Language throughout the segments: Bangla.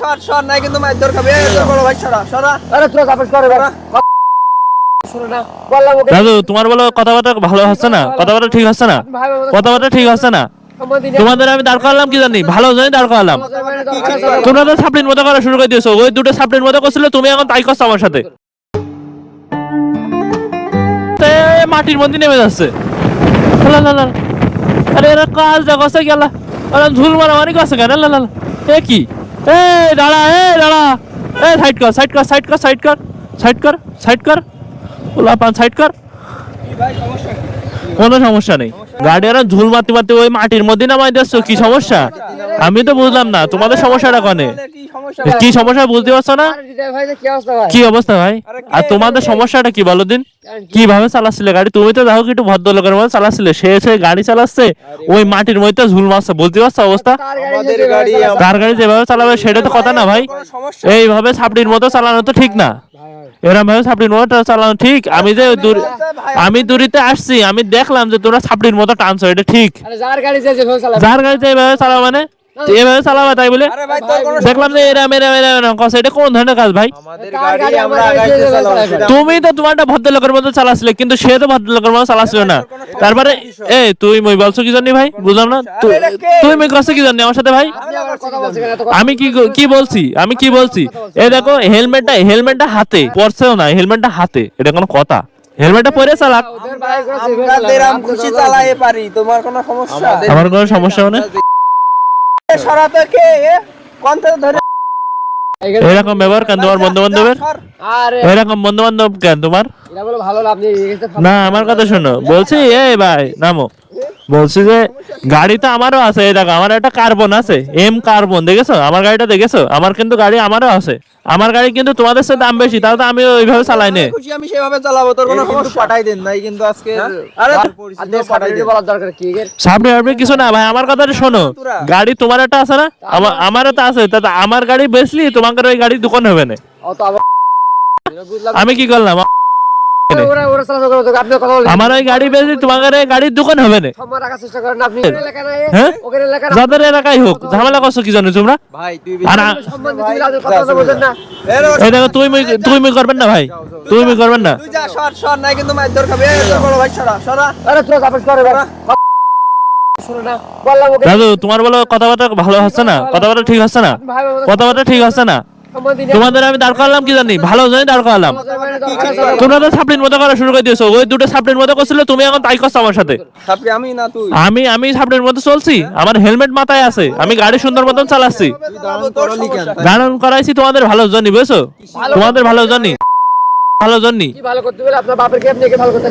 সর সর নাই কিন্তু বড় ভাই আরে তোরা করে দাদু তোমার বলো কথাবার্তা ভালো হচ্ছে না? কথাবার্তা ঠিক হচ্ছে না? কথাবার্তা ঠিক হচ্ছে না? তোমাদের আমি দাঁড় করালাম কি জানি? ভালো জানি দাঁড় করালাম। তোমরা তো সাপড়ির মতো করা শুরু করে দিয়েছ। ওই দুটো সাপড়ির মতো করছিলে তুমি এখন তাই করছ আমার সাথে। মাটির মধ্যে নেমে যাচ্ছে। লা লা লা। আরে এরা কাজ দেখো সে গেল আরে ঝুল মারামারি করছে কেন? লা লা লা। এ কি? এ দাঁড়া এ দাঁড়া এ সাইড কর সাইড কর সাইড কর সাইড কর সাইড কর সাইড কর ওলা পান সাইড কর কি ভাই সমস্যা কি? কোনো সমস্যা নেই। গাড়ি আর ঝুল মারতে মারতে ওই মাটির মধ্যে নামাই দিচ্ছ কি সমস্যা? আমি তো বুঝলাম না তোমাদের সমস্যাটা কনে? কি সমস্যা বুঝতে পারছ না? কি অবস্থা ভাই? আর তোমাদের সমস্যাটা কি বলো দিন? কীভাবে চালাচ্ছিলে গাড়ি? তুমি তো দেখো একটু ভদ্রলোকের মধ্যে চালাচ্ছিলে। সে এসে গাড়ি চালাচ্ছে ওই মাটির মধ্যে ঝুল মারছে বুঝতে পারছ অবস্থা? তার গাড়ি তার যেভাবে চালাবে সেটা তো কথা না ভাই। এইভাবে ছাপড়ির মতো চালানো তো ঠিক না। এরকম ভাবে ছাপড়ির মতো চালানো ঠিক। আমি যে দূর আমি দূরিতে আসছি আমি দেখলাম যে তোরা ছাপড়ির মতো টানছো এটা ঠিক। যার গাড়ি যার গাড়িতে এইভাবে চালাও মানে? এভাবে চালাবা তাই বলে? দেখলাম যে এরা মেরা মেরা এটা কোন ধরনের কাজ ভাই? তুমি তো তোমারটা ভদ্রলোকের মতো চালাচ্ছিলে কিন্তু সে তো ভদ্রলোকের মতো চালাচ্ছিল না। তারপরে এ তুই মই বলছো কি জানি ভাই? বুঝলাম না? তুই মই কষ্ট কি জানি আমার সাথে ভাই? আমি কি কি বলছি? আমি কি বলছি? এই দেখো হেলমেটটা হেলমেটটা হাতে পরছেও না হেলমেটটা হাতে এটা কোনো কথা। হেলমেটটা পরে চালাক। আমরা দেরাম খুশি তো পারি তোমার কোনো সমস্যা? আমার কোনো সমস্যা মানে? সরাতে কে এ? ধরে এরকম ব্যবহার কেন তোমার বন্ধু বান্ধবের এরকম বন্ধু বান্ধব কেন তোমার? না আমার কথা শোনো। বলছি এই ভাই নামো। বলছি যে গাড়ি তো আমারও আছে এই দেখো আমার একটা কার্বন আছে এম কার্বন দেখেছ? আমার গাড়িটা দেখেছ? আমার কিন্তু গাড়ি আমারও আছে। আমার গাড়ি কিন্তু তোমাদের সাথে দাম বেশি তাও তো আমি ওইভাবে চালাই নে। খুশি আমি সেভাবে চালাবো তোর কোনো সমস্যা? পাঠাই দেন ভাই কিন্তু আজকে আরে যার তো- পাঠাই সাবধানে বলার দরকার কি? এর সামনে আপনি কিছু না ভাই আমার কথাটা শোনো। গাড়ি তোমার একটা আছে না? আমার আমারও তো আছে তা আমার গাড়ি বেচলি তোমাদের ওই গাড়ি দোকান হবে না। অত আমি কি করলাম? আমার ওই গাড়ি বেচলি তোমাদের গাড়ির দোকান হবে না। সম্মান রাখার চেষ্টা করেন আপনি এলাকা না হ্যাঁ? ওখানে এলাকা না যাদের এলাকায় হোক ঝামেলা করছ কি জানো তোমরা? তুই তুই মুই করবেন না ভাই। তুই করবেন না। তুই যা সর সর নাই কিন্তু মাইর দরকার এ তোর বড় ভাই সরা সরা। আরে তোরা তাপস করে ভাই। শুনো না বললাম ওকে। দাদু তোমার বলো কথাবার্তা ভালো হচ্ছে না? কথাবার্তা ঠিক হচ্ছে না? কথাবার্তা ঠিক হচ্ছে না? তোমাদের আমি দাঁড় করালাম কি জানি? ভালো জানি দাঁড় করালাম। তোমরা তো সাপ্লিন মতো করা শুরু করে দিয়েছ। ওই দুটো সাপ্লিন মতো করছিলে তুমি এখন তাই করছ আমার সাথে। আমি না তুই? আমি আমি সাপড়ির মতো চলছি। আমার হেলমেট মাথায় আছে। আমি গাড়ি সুন্দর মতন চালাচ্ছি। দাঁড়ান করাইছি তোমাদের ভালো জানি বুঝছ? তোমাদের ভালো জন্য ভালো জন্য? ভালো করতে গেলে আপনার বাপের কে আপনি ভালো করতে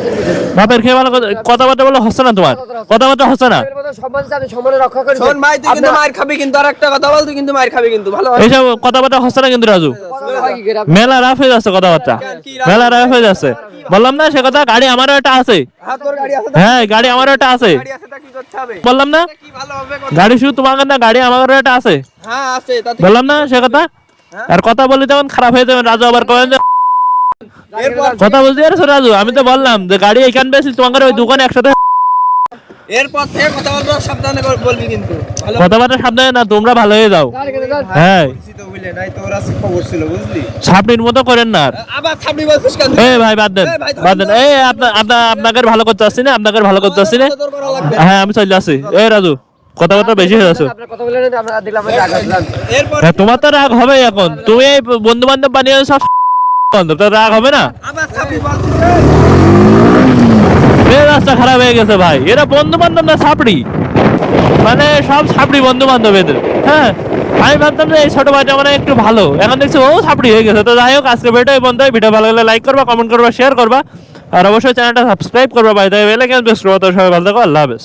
বাপের খেয়ে ভালো কথাবার্তা বলো হচ্ছে না তোমার? কথাবার্তা হচ্ছে না? সম্মান আপনি সম্মানে রক্ষা করেন শোন ভাই তুই কিন্তু মার খাবি কিন্তু আর কথা বল তুই কিন্তু মার খাবি কিন্তু ভালো এইসব কথাবার্তা হচ্ছে না কিন্তু রাজু। মেলা রাফ হয়ে যাচ্ছে কথাবার্তা। মেলা রাফ হয়ে যাচ্ছে। বললাম না সে কথা গাড়ি আমারও একটা আছে। হ্যাঁ গাড়ি হ্যাঁ গাড়ি আমারও একটা আছে। বললাম না? গাড়ি শুধু তোমার না গাড়ি আমারও একটা আছে। হ্যাঁ বললাম না সে কথা? আর কথা বলি তখন খারাপ হয়ে যাবে রাজু আবার কথা বলতে পারছ রাজু? আমি তো বললাম যে গাড়ি এখানে বেশি তোমাদের ওই দোকানে একসাথে এরপর থেকে কথা বলব সাবধানে বলবি কিন্তু। ভালো কথাবার্তা সাবধানে না তোমরা ভালো হয়ে যাও। হ্যাঁ। পরিচিত হইলে নাই তোর আজকে খবর ছিল বুঝলি? ছাপড়ির মতো করেন না আর। আবার ছাপড়ি বলছিস কেন এ ভাই বাদ দেন বাদ দেন। এই আপনার আপনার আপনাকে ভালো করতে আসছি না আপনাকে ভালো করতে আসছি না। হ্যাঁ আমি চলে আসছি এ রাজু কথাবার্তা বেশি হয়ে যাচ্ছে। আপনার কথা বলে আমরা দেখলাম আমরা আঘাত দিলাম এরপর হ্যাঁ, তোমার তো রাগ হবে এখন। তুমি এই বন্ধু বান্ধব বানিয়ে সব রাগ হবে না? রাস্তা খারাপ হয়ে গেছে ভাই। এরা বন্ধু বান্ধব না ছাপড়ি? মানে সব ছাপড়ি বন্ধু বান্ধব এদের। হ্যাঁ আমি ভাবতাম যে এই ছোট বাচ্চা মানে একটু ভালো। এখন দেখছি ও ছাপড়ি হয়ে গেছে। তো যাই হোক আজকে ভিডিও এই বন্ধু ভিডিও ভালো লাগলে লাইক করবা কমেন্ট করবা শেয়ার করবা। আর অবশ্যই চ্যানেলটা সাবস্ক্রাইব করবা বাই তাই বেলে কেন বেস্ট সবাই ভালো থাকো আল্লাহ হাফেজ।